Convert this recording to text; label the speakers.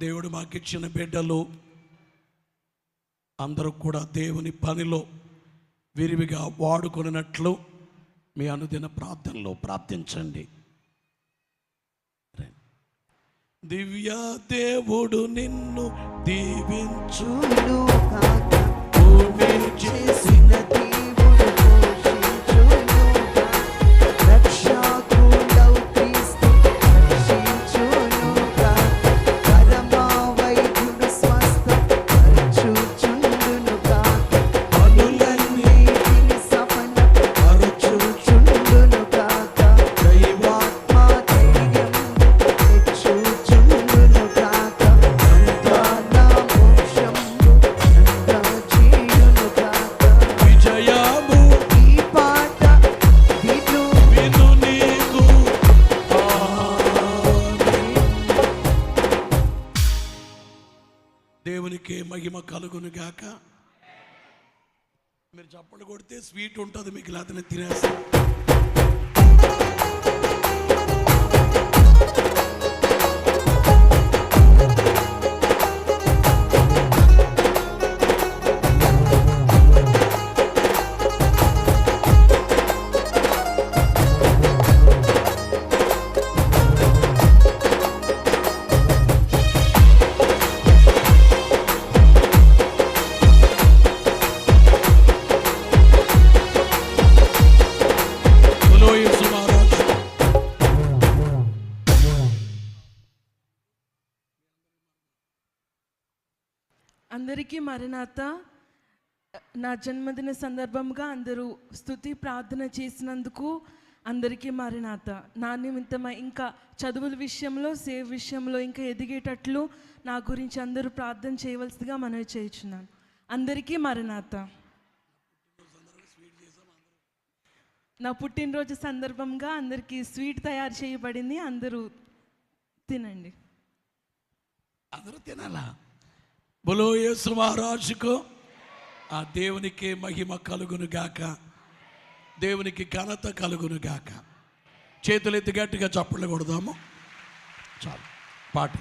Speaker 1: దేవుడు మాకు ఇచ్చిన బిడ్డలు అందరూ కూడా దేవుని పనిలో విరివిగా వాడుకున్నట్లు మీ అనుదిన ప్రార్థనలో ప్రార్థించండి. దివ్య దేవుడు నిన్ను దీవించుడు దేవునికి మహిమ కలుగును గాక. మీరు చప్పట్లు కొడితే స్వీట్ ఉంటుంది మీకు లేకపోతే తినేస్తాం.
Speaker 2: అందరికీ మరణాత. నా జన్మదిన సందర్భంగా అందరూ స్తుతి ప్రార్థన చేసినందుకు అందరికీ మరణాత. నా నిమిత్తమై ఇంకా చదువుల విషయంలో సేవ్ విషయంలో ఇంకా ఎదిగేటట్లు నా గురించి అందరూ ప్రార్థన చేయవలసిందిగా మనవి చేయుచున్నాను. అందరికీ మరణాత. నా పుట్టినరోజు సందర్భంగా అందరికీ స్వీట్ తయారు చేయబడింది. అందరూ తినండి.
Speaker 1: అందరూ తినాలా? బులో యేసు మహారాజుకు ఆ దేవునికి మహిమ కలుగును గాక. దేవునికి ఘనత కలుగును గాక. చేతులు ఎత్తి గట్టిగా చప్పట్లు కొడదాము. చాలు. పాటి